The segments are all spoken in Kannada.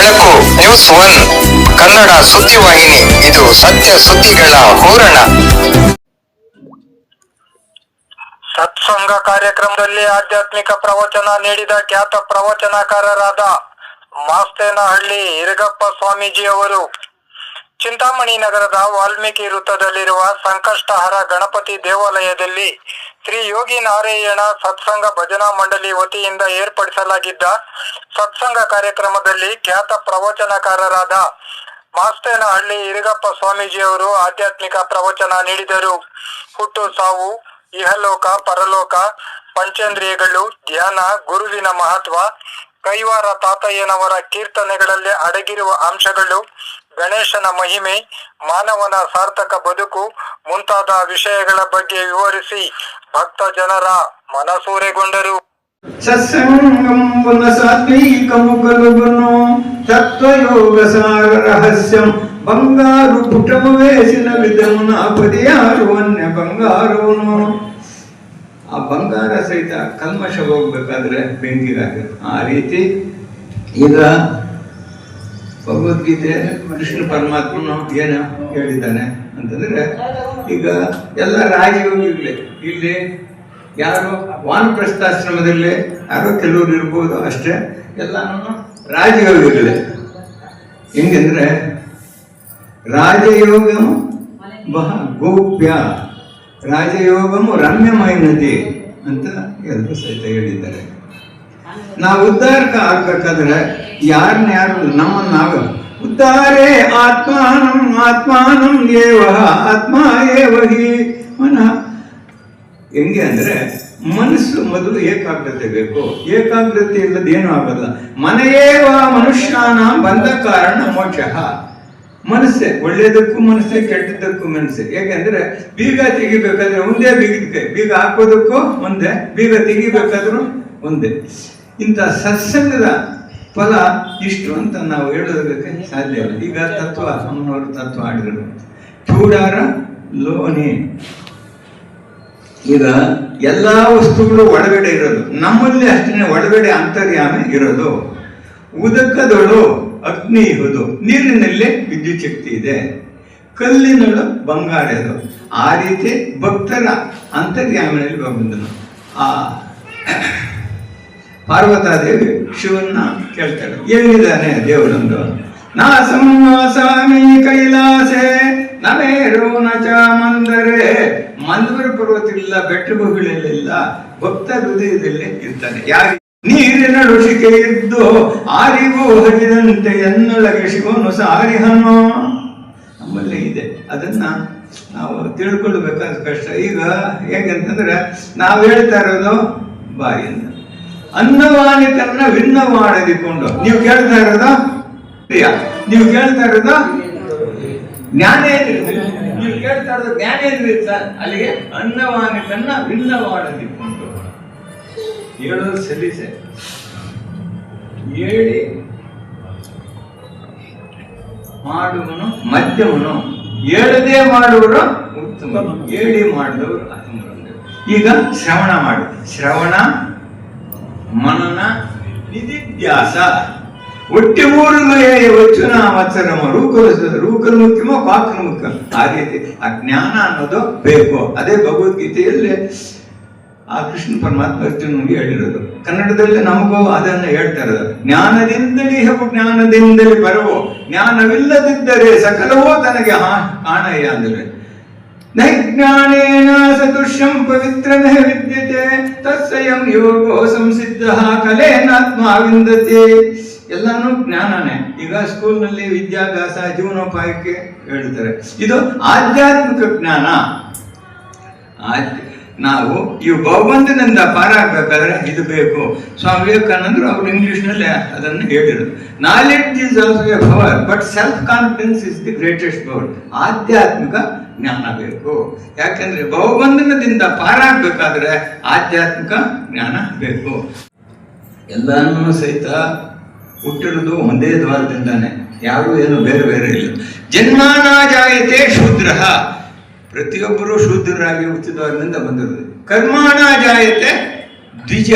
ಬೆಳಕು ನ್ಯೂಸ್ ಒನ್, ಕನ್ನಡ ಸುದ್ದಿವಾಹಿನಿ ಇದು ಸತ್ಯ ಸುದ್ದಿಗಳ ಹೂರಣ. ಸತ್ಸಂಗ ಕಾರ್ಯಕ್ರಮದಲ್ಲಿ ಆಧ್ಯಾತ್ಮಿಕ ಪ್ರವಚನ ನೀಡಿದ ಖ್ಯಾತ ಪ್ರವಚನಕಾರರಾದ ಮಾಸ್ತೇನಹಳ್ಳಿ ಇರಗಪ್ಪ ಸ್ವಾಮೀಜಿ ಅವರು ಚಿಂತಾಮಣಿ ನಗರದ ವಾಲ್ಮೀಕಿ ವೃತ್ತದಲ್ಲಿರುವ ಸಂಕಷ್ಟಹರ ಗಣಪತಿ ದೇವಾಲಯದಲ್ಲಿ ಶ್ರೀ ಯೋಗಿ ನಾರಾಯಣ ಸತ್ಸಂಗ ಭಜನಾ ಮಂಡಳಿ ವತಿಯಿಂದ ಏರ್ಪಡಿಸಲಾಗಿದ್ದ ಸತ್ಸಂಗ ಕಾರ್ಯಕ್ರಮದಲ್ಲಿ ಖ್ಯಾತ ಪ್ರವಚನಕಾರರಾದ ಮಾಸ್ತೇನಹಳ್ಳಿ ಇರಗಪ್ಪ ಸ್ವಾಮೀಜಿಯವರು ಆಧ್ಯಾತ್ಮಿಕ ಪ್ರವಚನ ನೀಡಿದರು. ಹುಟ್ಟು, ಸಾವು, ಇಹಲೋಕ, ಪರಲೋಕ, ಪಂಚೇಂದ್ರಿಯಗಳು, ಧ್ಯಾನ, ಗುರುವಿನ ಮಹತ್ವ ಕೈವಾರ ತಾತಯ್ಯನವರ ಕೀರ್ತನೆಗಳಲ್ಲಿ ಅಡಗಿರುವ ಅಂಶಗಳು ಗಣೇಶನ ಮಹಿಮೆ, ಮಾನವನ ಸಾರ್ಥಕ ಬದುಕು ಮುಂತಾದ ವಿಷಯಗಳ ಬಗ್ಗೆ ವಿವರಿಸಿ ಭಕ್ತ ಜನರ ಮನಸೂರೆಗೊಂಡರು. ಬಂಗಾರು ಪುಟಮವೇಸಿನ ವಿಧಮುನ ಅನ್ಯ ಬಂಗಾರುವನು. ಆ ಬಂಗಾರ ಸಹಿತ ಕಲ್ಮಶ ಹೋಗ್ಬೇಕಾದ್ರೆ ಬೆಂಕಿಗಾಗ ಆ ರೀತಿ ಈಗ ಭಗವದ್ಗೀತೆ ಕೃಷ್ಣ ಪರಮಾತ್ಮನು ಏನು ಹೇಳಿದ್ದಾನೆ ಅಂತಂದ್ರೆ ಈಗ ಎಲ್ಲ ರಾಜಯೋಗಿಗಳೇ, ಇಲ್ಲಿ ಯಾರು ವಾನಪ್ರಸ್ಥಾಶ್ರಮದಲ್ಲಿ ಯಾರೋ ಕೆಲವರು ಇರ್ಬೋದು ಅಷ್ಟೇ, ಎಲ್ಲಾನು ರಾಜಯೋಗಿಗಳೇ. ಹೆಂಗಂದ್ರೆ ರಾಜಯೋಗ ಬಹ ಗೋಪ್ಯ. ರಾಜಯೋಗము ರಮ್ಯಮೈನದಿ ಅಂತ ಎಲ್ಲರೂ ಸಹಿತ ಹೇಳಿದ್ದಾರೆ. ನಾವು ಉದ್ಧಾರಕ ಆಗ್ಬೇಕಾದ್ರೆ ಯಾರನ್ನ ಯಾರು ನಮ್ಮನ್ನ ನಾವು. ಉದ್ಧಾರೇ ಆತ್ಮಾನಂ ಆತ್ಮಾನಂ ಏವ, ಆತ್ಮ ಏವ ಹಿ. ಮನಃ. ಹೆಂಗೆ ಅಂದ್ರೆ ಮನಸ್ಸು ಮೊದಲು ಏಕಾಗ್ರತೆ ಬೇಕು. ಏಕಾಗ್ರತೆ ಇಲ್ಲದೇನು ಆಗಲ್ಲ ಮನೆಯೇವ ಮನುಷ್ಯಾನ ಬಂದ ಕಾರಣ ಮೋಕ್ಷ. ಮನಸ್ಸೆ ಒಳ್ಳೇದಕ್ಕೂ ಮನಸ್ಸೆ ಕೆಟ್ಟದಕ್ಕೂ ಮನಸ್ಸೆ. ಯಾಕೆಂದ್ರೆ ಬೀಗ ತೆಗಿಬೇಕಾದ್ರೆ ಒಂದೇ ಬೀಗದ ಕೈ, ಬೀಗ ಹಾಕೋದಕ್ಕೂ ಒಂದೇ, ಬೀಗ ತೆಗಿಬೇಕಾದ್ರೂ ಒಂದೇ. ಇಂಥ ಸತ್ಸಂಗದ ಫಲ ಇಷ್ಟು ಅಂತ ನಾವು ಹೇಳೋದಕ್ಕೆ ಸಾಧ್ಯ ಇಲ್ಲ. ಈಗ ತತ್ವ, ಅಮ್ಮನವರು ತತ್ವ ಆಡಿದರು. ಚೂಡಾರ ಲೋನಿ ಈಗ ಎಲ್ಲಾ ವಸ್ತುಗಳು ಒಳಗಡೆ ಇರೋದು. ನಮ್ಮಲ್ಲಿ ಅಷ್ಟೇ ಒಳಗಡೆ ಅಂತರ್ಯಾಮಿ ಇರೋದು. ಉದಕದೊಳು ಅಗ್ನಿ ಇರುವುದು. ನೀರಿನಲ್ಲಿ ವಿದ್ಯುತ್ ಶಕ್ತಿ ಇದೆ. ಕಲ್ಲಿನೊಳು ಬಂಗಾರ ಇದು ಆ ರೀತಿ ಭಕ್ತರ ಅಂತರ್ಯಾಮಿನಲ್ಲಿ ಬಂದನು. ಆ ಪಾರ್ವತಾದೇವಿ ಶಿವನ್ನ ಕೇಳ್ತಾಳೆ, ಎಲ್ಲಿದ್ದಾನೆ ದೇವರೊಂದು ನಾ ಸಂವಾಸಾಮಿ ಕೈಲಾಸೆ ನಮೇರು ನಚ ಮಂದರೆ. ಮಂದರ ಪರ್ವತಗಳಿಲ್ಲ ಬೆಟ್ಟ ಗುಹೆಗಳಲ್ಲಿಲ್ಲ ಭಕ್ತ ಹೃದಯದಲ್ಲಿ ಇರ್ತಾನೆ. ಯಾರು ನೀರಿನ ಋಷಿಕೆ ಇದ್ದು ಆರಿಗೂ ಹರಿದಂತೆ ಎನ್ನೊಳಗೆ ಶಿವನು ಸಾರಿಹನು. ನಮ್ಮಲ್ಲಿ ಇದೆ. ಅದನ್ನ ನಾವು ತಿಳ್ಕೊಳ್ಬೇಕಾದ ಕಷ್ಟ. ಈಗ ಹೇಗಂತಂದ್ರೆ ನಾವು ಹೇಳ್ತಾ ಇರೋದು ಬಾಯಿಂದ. ಅನ್ನವಾನಿಕನ್ನ ಭಿನ್ನ ಮಾಡದಿಕೊಂಡು ನೀವು ಕೇಳ್ತಾ ಇರೋದು? ಪ್ರಿಯ, ನೀವು ಕೇಳ್ತಾ ಇರೋದು? ಜ್ಞಾನೇಂದ್ರ ನೀವು ಕೇಳ್ತಾ ಇರೋದು ಜ್ಞಾನೇಂದ್ರ ಸರ್? ಅಲ್ಲಿಗೆ ಅನ್ನವಾನಿಕನ್ನ ಭಿನ್ನ ಮಾಡದಿಕೊಂಡು ಹೇಳೋದು ಸಲೀಸೆ ಹೇಳಿ ಮಾಡುವನು ಮಧ್ಯಮನು ಹೇಳದೇ ಮಾಡುವರು ಉತ್ತಮ ಹೇಳಿ ಮಾಡಿದವರು ಈಗ ಶ್ರವಣ ಮಾಡಿ. ಶ್ರವಣ, ಮನನ ನಿಧಿಧ್ಯಾಸ. ಒಟ್ಟಿ ಮೂರುಗಳೇ ವಚನ ವಚನಮ ರೂಕರ ರೂಕರ ಮುಖ್ಯಮೋ ಪಾಕನ ಮುಖ್ಯ ಆ ರೀತಿ ಆ ಜ್ಞಾನ ಅನ್ನೋದು ಬೇಕು. ಅದೇ ಭಗವದ್ಗೀತೆಯಲ್ಲಿ ಆ ಕೃಷ್ಣ ಪರಮಾತ್ಮ ಅರ್ಜುನನಿಗೆ ಹೇಳಿರೋದು. ಕನ್ನಡದಲ್ಲಿ ನಮಗೂ ಅದನ್ನು ಹೇಳ್ತಾ ಇರೋದು. ಜ್ಞಾನದಿಂದಲೇ ಹಬ್ಬ ಜ್ಞಾನದಿಂದಲೇ ಬರವು, ಜ್ಞಾನವಿಲ್ಲದಿದ್ದರೆ ಸಕಲವೋ ತನಗೆ ಹಾ ಕಾಣಯ್ಯ ನೈ ನೈಜ್ಞಾನೇನ ಸದೃಶ್ಯಂ ಪವಿತ್ರನೇ ವಿದ್ಯತೆ, ತತ್ಸಯಂ ಯೋಗೋ ಸಂಸಿದ್ಧ ಕಲೇನಾತ್ಮ ವಿಂದತೆ ಎಲ್ಲಾನು ಜ್ಞಾನನೇ. ಈಗ ಸ್ಕೂಲ್ನಲ್ಲಿ ವಿದ್ಯಾಭ್ಯಾಸ, ಜೀವನೋಪಾಯಕ್ಕೆ ಹೇಳ್ತಾರೆ ಇದು ಆಧ್ಯಾತ್ಮಿಕ ಜ್ಞಾನ. ಆಧ್ಯ ನಾವು ಈ ಬಹುಬಂಧನಿಂದ ಪಾರಾಗಬೇಕಾದ್ರೆ ಇದು ಬೇಕು. ಸ್ವಾಮಿ ವಿವೇಕಾನಂದರು ಅವರು ಇಂಗ್ಲೀಷ್ನಲ್ಲಿ ಅದನ್ನು ಹೇಳಿದರು. Knowledge is also a power but self confidence is the greatest power ಆಧ್ಯಾತ್ಮಿಕ ಜ್ಞಾನ ಬೇಕು. ಯಾಕೆಂದ್ರೆ ಬಹುಬಂಧನದಿಂದ ಪಾರಾಗಬೇಕಾದ್ರೆ ಆಧ್ಯಾತ್ಮಿಕ ಜ್ಞಾನ ಬೇಕು. ಎಲ್ಲಾನು ಸಹಿತ ಹುಟ್ಟಿರೋದು ಒಂದೇ ದ್ವಾರದಿಂದಾನೆ. ಯಾರು ಏನು ಬೇರೆ ಬೇರೆ ಇಲ್ಲ. ಜನ್ಮಾನ ಜಾಯತೆ ಶೂದ್ರ. ಪ್ರತಿಯೊಬ್ಬರು ಶೂದ್ರರಾಗಿ ಹುಟ್ಟಿದವರಿಂದ ಬಂದಿರುತ್ತೆ ಕರ್ಮಾಣ ಜಾಯತೆ ದ್ವಿಜ.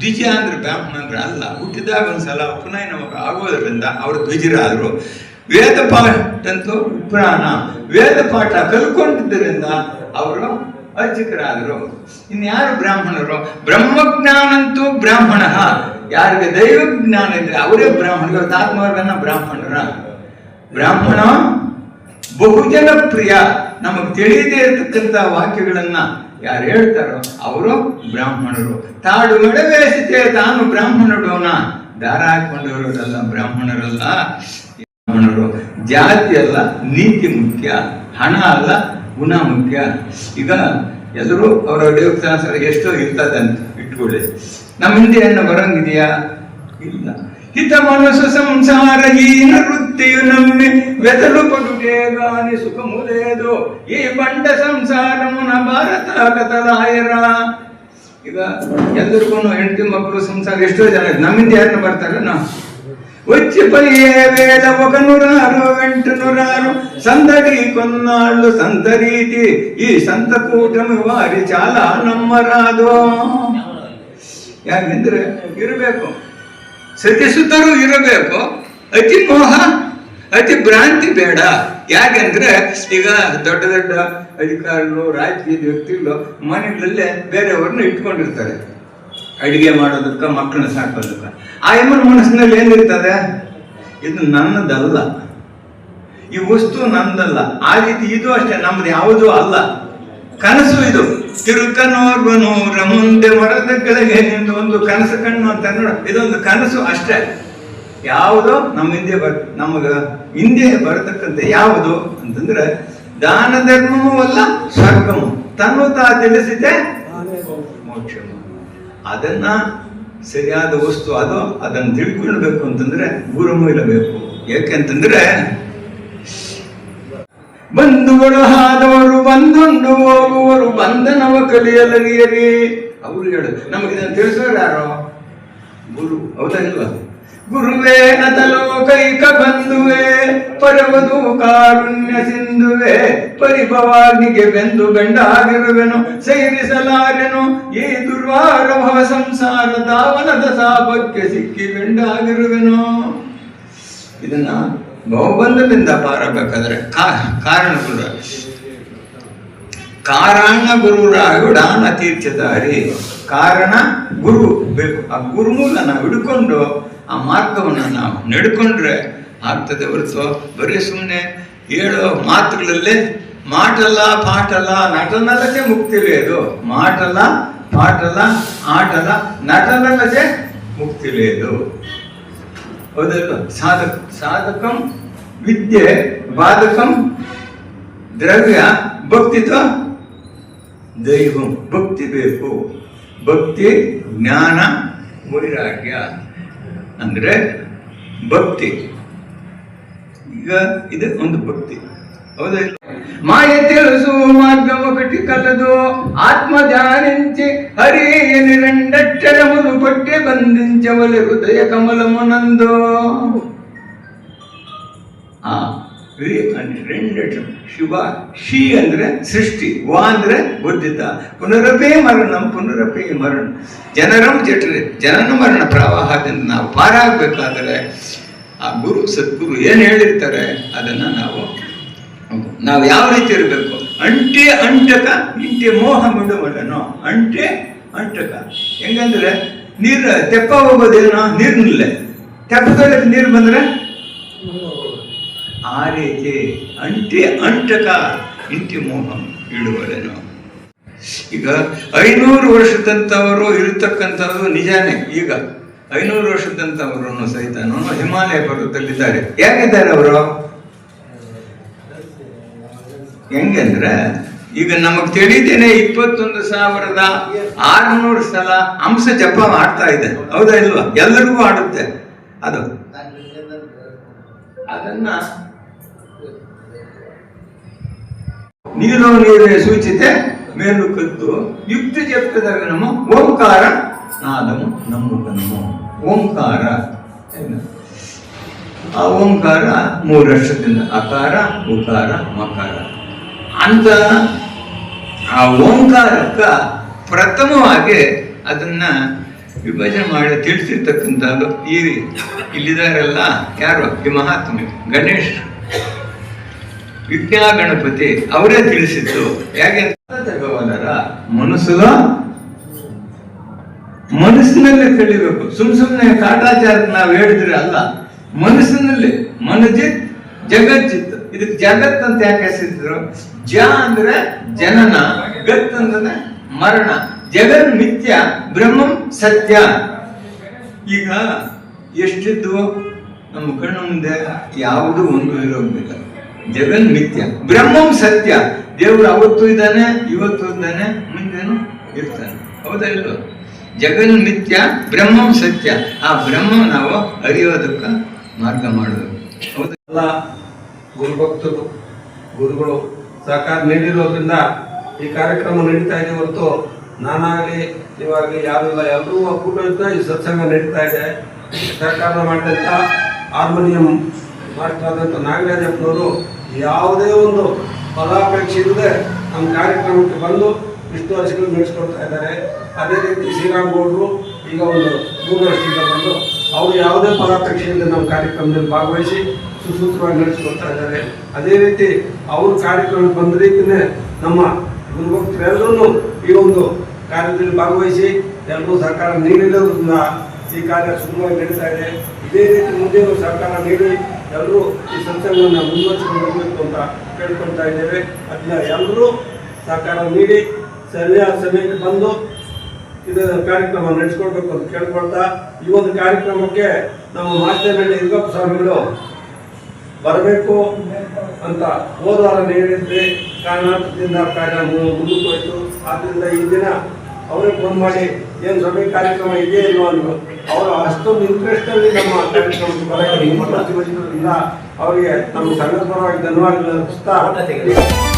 ದ್ವಿಜ ಅಂದ್ರೆ ಬ್ರಾಹ್ಮಣಂದ್ರೆ ಅಲ್ಲ, ಹುಟ್ಟಿದಾಗ ಒಂದ್ಸಲ ಉಪನಯನವಾಗ ಆಗೋದ್ರಿಂದ ಅವರು ದ್ವಿಜರಾದರು. ವೇದ ಪಾಠ ಅಂತೂ ವೇದ ಪಾಠ ಕಲ್ಕೊಂಡಿದ್ದರಿಂದ ಅವರು ಅರ್ಚಕರಾದರು. ಇನ್ಯಾರು ಬ್ರಾಹ್ಮಣರು? ಬ್ರಹ್ಮಜ್ಞಾನಂತೂ ಬ್ರಾಹ್ಮಣ. ಯಾರಿಗೆ ದೈವ ಜ್ಞಾನ ಇದ್ರೆ ಅವರೇ ಬ್ರಾಹ್ಮಣರು, ಇವತ್ತು ಆತ್ಮವರ್ಗನ ಬ್ರಾಹ್ಮಣರ. ಬ್ರಾಹ್ಮಣ ಬಹುಜನ ಪ್ರಿಯ ನಮಗೆ ತಿಳಿಯದೇ ಇರತಕ್ಕಂಥ ವಾಕ್ಯಗಳನ್ನ ಯಾರು ಹೇಳ್ತಾರೋ ಅವರು ಬ್ರಾಹ್ಮಣರು. ತಾಡು ಮಡವೇಸಿತೆ ತಾನು ಬ್ರಾಹ್ಮಣಡೋನ ದಾರ ಹಾಕೊಂಡವರಲ್ಲ ಬ್ರಾಹ್ಮಣರಲ್ಲ. ಬ್ರಾಹ್ಮಣರು. ಜಾತಿ ಅಲ್ಲ, ನೀತಿ ಮುಖ್ಯ, ಹಣ ಅಲ್ಲ, ಗುಣ ಮುಖ್ಯ. ಈಗ ಎಲ್ಲರೂ ಅವರ ದೇವಸ್ಥಾನ ಎಷ್ಟೋ ಇರ್ತದೆ ಅಂತ ಇಟ್ಕೊಳ್ಳಿ. ನಮ್ಮ ಹಿಂದೆ ಹೆಣ್ಣು ಬರಂಗಿದೆಯಾ ಇಲ್ಲ. ಹಿತ ಮನಸ್ಸು ಸಂಸಾರ ಬುದ್ಧಿಯು ನಮ್ಮೆ. ವೆದಲು ಪಡುಗೇಗಾನೆ ಸುಖ ಮುದೇದು ಈ ಬಂಡ ಸಂಸಾರ ಮುನ ಭಾರತ ಕಥಲಾಯರ. ಈಗ ಎಲ್ಲರಿಗೂ ಹೆಂಡತಿ ಮಕ್ಕಳು ಸಂಸಾರ ಎಷ್ಟೋ ಜನ ನಮ್ಮಿಂದ ಯಾರನ್ನ ಬರ್ತಾರೆ? ನಾ. ಉಚ್ಚಿ ಪಲ್ಯೇ ವೇದ ಒಗ ನೂರಾರು, ಎಂಟು ನೂರಾರು. ಸಂದಡಿ ಕೊನ್ನಾಳು ಸಂತ ರೀತಿ. ಈ ಸಂತ ಕೂಟ ವಾರಿ ಚಾಲ ನಮ್ಮರಾದು. ಯಾಕೆಂದ್ರೆ ಇರಬೇಕು. ಸತಿಸುತ್ತರೂ ಇರಬೇಕು. ಅತಿ ಮೋಹ, ಅತಿ ಭ್ರಾಂತಿ ಬೇಡ. ಯಾಕೆಂದ್ರೆ ಈಗ ದೊಡ್ಡ ದೊಡ್ಡ ಅಧಿಕಾರಿಗಳು, ರಾಜಕೀಯ ವ್ಯಕ್ತಿಗಳು ಮನೆಗಳಲ್ಲೇ ಬೇರೆಯವ್ರನ್ನ ಇಟ್ಕೊಂಡಿರ್ತಾರೆ. ಅಡಿಗೆ ಮಾಡೋದಕ್ಕ, ಮಕ್ಕಳನ್ನ ಸಾಕೋದಕ್ಕ ಆ ಎಮ್ಮನ ಮನಸ್ಸಿನಲ್ಲಿ ಏನಿರ್ತದೆ? ಇದು ನನ್ನದಲ್ಲ. ಈ ವಸ್ತು ನಂದಲ್ಲ ಆ ರೀತಿ ಇದು ಅಷ್ಟೇ, ನಮ್ದು ಯಾವುದೂ ಅಲ್ಲ. ಕನಸು ಇದು. ತಿರುಕನೋರ್ವನು ಮುಂದೆ ಮರದ ಕೆಳಗೆ ಒಂದು ಕನಸು ಕಣ್ಣು ಅಂತ ನೋಡ. ಇದೊಂದು ಕನಸು ಅಷ್ಟೇ. ಯಾವುದೋ? ನಮ್ಮ ಹಿಂದೆ ಬರ್ ನಮಗ ಹಿಂದೆ ಬರತಕ್ಕಂಥ ಯಾವುದು ಅಂತಂದ್ರೆ, ದಾನ ಧರ್ಮವೂ ಅಲ್ಲ ಸ್ವರ್ಗಮು ತನ್ನು ತಾ ತಿಳಿಸಿದೆ ಮೋಕ್ಷ ಅದನ್ನ ಸರಿಯಾದ ವಸ್ತು ಅದು, ಅದನ್ನು ತಿಳ್ಕೊಳ್ಬೇಕು ಅಂತಂದ್ರೆ ಗುರುಮು ಇರಬೇಕು ಯಾಕೆಂತಂದ್ರೆ ಬಂಧುಗಳು ಆದವರು ಬಂದುಂಡು ಹೋಗುವರು, ಬಂಧನವ ಕಲಿಯಲರಿಯರಿ. ಅವರು ಹೇಳು ನಮಗೆ ಇದನ್ನು ತಿಳಿಸೋರು ಯಾರು? ಗುರು. ಹೌದಾ ಇಲ್ವಾ? ಗುರುವೇ ನತಲೋಕೈಕ ಬಂಧುವೆ ಪರವದು ಕಾರುಣ್ಯ ಸಿಂಧುವೆ ಪರಿಭವಾಗ್ನಿಗೆ ಬೆಂದು ಬೆಂಡಾಗಿರುವೆನು ಸೈರಿಸಲಾರೆನು ಈ ದುರ್ವಾರ ಭವ ಸಂಸಾರ ದಾವನದ ಸಾಪಕ್ಕೆ ಸಿಕ್ಕಿ ಬೆಂಡಾಗಿರುವೆನು ಇದನ್ನ ಬಹುಬಂಧದಿಂದ ಪಾರಬೇಕಾದ್ರೆ ಕಾ- ಕಾರಣ ಗುರುರಾಯುಡಾನ ತೀರ್ಥಧಾರಿ ಕಾರಣ ಗುರು ಬೇಕು. ಆ ಗುರುನ ನಾವು ಹಿಡ್ಕೊಂಡು ಆ ಮಾರ್ಗವನ್ನು ನಾವು ನಡ್ಕೊಂಡ್ರೆ ಆಗ್ತದೆ ಹೊರತು ಬರೀ ಸುಮ್ಮನೆ ಹೇಳೋ ಮಾತುಗಳಲ್ಲೇ ಮಾಟಲ್ಲ ಪಾಟಲ್ಲ ನಟನಲ್ಲದೆ ಮುಕ್ತಿಲೇ ಅದು ಮಾಟಲ್ಲ ಪಾಟಲ್ಲ ಆಟಲ್ಲ ನಟನಲ್ಲದೆ ಮುಕ್ತಿಲೇದು ಹೌದಲ್ವ? ಸಾಧಕ ಸಾಧಕಂ ವಿದ್ಯೆ, ಬಾಧಕಂ ದ್ರವ್ಯ, ಭಕ್ತಿತ್ವ ದೈವಂ ಭಕ್ತಿ ಬೇಕು ಭಕ್ತಿ ಜ್ಞಾನ ವೈರಾಗ್ಯ ಅಂದ್ರೆ ಭಕ್ತಿ ಈಗ ಇದು ಒಂದು ಭಕ್ತಿ ಹೌದಾ ಇಲ್ಲ? ಮಾಯ తెలుసు మార్గం ఒకటి కలదు ఆత్మ ధ్యానించి హరి అని రెండక్షరములు పట్టి బంధించవలి హృదయ కమలమునందు ಆ ರಿ ಅಂದ್ರೆ రెండక్షరం ಶಿವ ಶಿ ಅಂದ್ರೆ ಸೃಷ್ಟಿ ವಾ ಅಂದ್ರೆ ಬುದ್ಧಿತ ಪುನರಪೇ ಮರಣಂ ಪುನರಪೇ ಮರಣ ಜನರಂ ಜಠರೆ ಜನನ ಮರಣ ಪ್ರವಾಹದಿಂದ ನಾವು ಪಾರಾಗಬೇಕಾದ್ರೆ ಆ ಗುರು ಸದ್ಗುರು ಏನು ಹೇಳಿರ್ತಾರೆ ಅದನ್ನ ನಾವು ನಾವು ಯಾವ ರೀತಿ ಇರಬೇಕು ಅಂಟೆ ಅಂಟಕ ಇಂಟೆ ಮೋಹ ಮಿಡುಮಡನು ಅಂಟೆ ಅಂಟಕ ಹೆಂಗಂದ್ರೆ ನೀರು ತೆಪ್ಪ ಹೋಗೋದೇನೋ ನೀರಿನಲ್ಲೇ ತೆಪ್ಪದೊಳಗೆ ನೀರು ಬಂದ್ರೆ ಆ ರೀತಿ ಅಂಟೆ ಅಂಟಕ ಇಂಟಿ ಮೋಹ ಇಳುವರೆನು ಈಗ ಐನೂರು ವರ್ಷದಂತವರು ಇರತಕ್ಕಂಥದ್ದು ನಿಜಾನೇ. ಈಗ ಐನೂರು ವರ್ಷದಂಥವರನ್ನು ಸಹಿತ ಹಿಮಾಲಯ ಪರ್ವತದಲ್ಲಿದ್ದಾರೆ. ಯಾಕಿದ್ದಾರೆ ಅವರು? ಹೆಂಗಂದ್ರೆ ಈಗ ನಮಗ್ ತಿಳಿದೇನೆ ಇಪ್ಪತ್ತೊಂದು ಸಾವಿರದ ಆರುನೂರು ಸಲ ಅಂಶ ಜಪ ಮಾಡ್ತಾ ಇದೆ. ಹೌದಾ ಇಲ್ವಾ? ಎಲ್ಲರಿಗೂ ಆಡುತ್ತೆ. ಅದು. ಅದನ್ನ ನೀರು ನೀರೇ ಸೂಚಿತೆ ಮೇಲು ಕದ್ದು, ಯುಕ್ತಿ ಜಪ್ತದಾಗ ನಮ್ಮ ಓಂಕಾರ. ನಾದము ನಮ್ಮುಗನము ಓಂಕಾರ. ಆ ಓಂಕಾರ ಮೂರು ವರ್ಷದಿಂದ ಅಕಾರ, ಉಕಾರ, ಮಕಾರ. ಅಂತ ಆ ಓಂಕಾರಕ್ಕ ಪ್ರಥಮವಾಗಿ ಅದನ್ನ ವಿಭಜನೆ ಮಾಡಿ ತಿಳಿಸಿರ್ತಕ್ಕಂಥದ್ದು ಈ ಇಲ್ಲಿದಾರೆಲ್ಲ ಯಾರು? ಈ ಮಹಾತ್ಮ ಗಣೇಶ್ ವಿಜ್ಞಾ ಗಣಪತಿ ಅವರೇ ತಿಳಿಸಿದ್ದು. ಯಾಕೆ ಭಗವಾನರ ಮನಸ್ಸು ಮನಸ್ಸಿನಲ್ಲಿ ತಿಳಿಬೇಕು. ಸುಮ್ ಸುಮ್ಮನೆ ಕಾಟಾಚಾರಕ್ಕೆ ನಾವು ಹೇಳಿದ್ರೆ ಅಲ್ಲ, ಮನಸ್ಸಿನಲ್ಲಿ ಮನಜಿತ್, ಜಗಜ್ಜಿತ್. ಇದಕ್ಕೆ ಜಗತ್ ಅಂತ ಯಾಕೆ ಹೆಸರಿದ್ರು? ಜ ಅಂದ್ರೆ ಜನನ, ಗತ್ ಅಂದ್ರೆ ಮರಣ. ಜಗನ್ ಮಿಥ್ಯ ಬ್ರಹ್ಮಂ ಸತ್ಯ. ಈಗ ಎಷ್ಟಿದ್ವು? ನಮ್ಮ ಕಣ್ಣು ಮುಂದೆ ಯಾವುದು ಒಂದು ಇರೋದಿಲ್ಲ ಜಗನ್ ನಿತ್ಯ ಬ್ರಹ್ಮಂ ಸತ್ಯ. ದೇವರು ಅವತ್ತು ಇದ್ದಾನೆ, ಇವತ್ತು ಇದ್ದಾನೆ, ಮುಂದೇನು ಇರ್ತಾನೆ. ಹೌದಾ ಇಲ್ಲ ಜಗನ್ ನಿತ್ಯ ಬ್ರಹ್ಮಂ ಸತ್ಯ. ಆ ಬ್ರಹ್ಮ ನಾವು ಅರಿಯೋದಕ್ಕ ಮಾರ್ಗ ಮಾಡೋದು. ಹೌದಲ್ಲ ಗುರುಭಕ್ತರು, ಗುರುಗಳು ಸಹಕಾರ ನೀಡಿರೋದ್ರಿಂದ ಈ ಕಾರ್ಯಕ್ರಮ ನಡೀತಾ ಇದೆ ಹೊರತು ನಾನಾಗಲಿ, ಇವಾಗಲಿ ಯಾರಿಲ್ಲ ಎಲ್ಲರೂ ಒಕ್ಕೂಟದಿಂದ ಈ ಸತ್ಸಂಗ ನಡೀತಾ ಇದೆ. ಸರ್ಕಾರ ಮಾಡಿದಂಥ ಹಾರ್ಮೋನಿಯಂ ಆದಂಥ ನಾಗರಾಜಪ್ಪನವರು ಯಾವುದೇ ಒಂದು ಫಲಾಪೇಕ್ಷೆ ಇಲ್ಲದೆ ನಮ್ಮ ಕಾರ್ಯಕ್ರಮಕ್ಕೆ ಬಂದು ಇಷ್ಟು ವರ್ಷಗಳು ನಡೆಸ್ಕೊಡ್ತಾ ಇದ್ದಾರೆ. ಅದೇ ರೀತಿ ಶ್ರೀರಾಮ್ ಗೌಡ್ರು ಈಗ ಒಂದು ಮೂರು ವರ್ಷದಿಂದ ಬಂದು ಅವರು ಯಾವುದೇ ಫಲಾಪೇಕ್ಷೆಯಿಂದ ನಮ್ಮ ಕಾರ್ಯಕ್ರಮದಲ್ಲಿ ಭಾಗವಹಿಸಿ ಸುಸೂತ್ರವಾಗಿ ನಡೆಸ್ಕೊಡ್ತಾ ಇದ್ದಾರೆ. ಅದೇ ರೀತಿ ಅವ್ರ ಕಾರ್ಯಕ್ರಮಕ್ಕೆ ಬಂದ ರೀತಿಯೇ ನಮ್ಮ ಗುರುಭಕ್ತರೆಲ್ಲರೂ ಈ ಒಂದು ಕಾರ್ಯದಲ್ಲಿ ಭಾಗವಹಿಸಿ ಎಲ್ಲರೂ ಸರ್ಕಾರ ನೀಡಿರೋದ್ರಿಂದ ಈ ಕಾರ್ಯ ಸುಗಮವಾಗಿ ನಡೀತಾ ಇದೆ. ಇದೇ ರೀತಿ ಮುಂದೆ ಸರ್ಕಾರ ನೀಡಿ ಎಲ್ಲರೂ ಈ ಸಂಸ್ಥೆಗಳನ್ನು ಮುಂದುವರಿಸಿಕೊಂಡು ಅಂತ ಕೇಳ್ಕೊಳ್ತಾ ಇದ್ದೇವೆ. ಅದನ್ನ ಎಲ್ಲರೂ ಸಹಕಾರ ನೀಡಿ ಸರಿಯಾದ ಸಮಯಕ್ಕೆ ಬಂದು ಇದು ಕಾರ್ಯಕ್ರಮ ನಡೆಸ್ಕೊಳ್ಬೇಕು ಅಂತ ಕೇಳ್ಕೊಳ್ತಾ, ಈ ಒಂದು ಕಾರ್ಯಕ್ರಮಕ್ಕೆ ನಮ್ಮ ಮಾಸ್ಟರ್ನಹಳ್ಳಿ ಯುಗಪ್ಪ ಸ್ವಾಮಿಗಳು ಬರಬೇಕು ಅಂತ ಹೋದ ವಾರ ಹೇಳಿದ್ರೆ ಕಾರಣದಿಂದ ಕಾರ್ಯ ಮುಂದಕ್ಕೆ ಹೋಯಿತು ಆದ್ದರಿಂದ ಈ ದಿನ ಅವರೇ ಫೋನ್ ಮಾಡಿ, ಏನು ಸಭೆ ಕಾರ್ಯಕ್ರಮ ಇದೆಯೇ ಇಲ್ವಾ? ಅಂದರು. ಅವರು ಅಷ್ಟೊಂದು ಇಂಟ್ರೆಸ್ಟ್ ಅಲ್ಲಿ ನಮ್ಮ ಕಾರ್ಯಕ್ರಮಕ್ಕೆ ಬರೋಕ್ಕೆ ಅವರಿಗೆ ನಮ್ಮ ಸಂಘದ ಪರವಾಗಿ ಧನ್ಯವಾದಗಳು.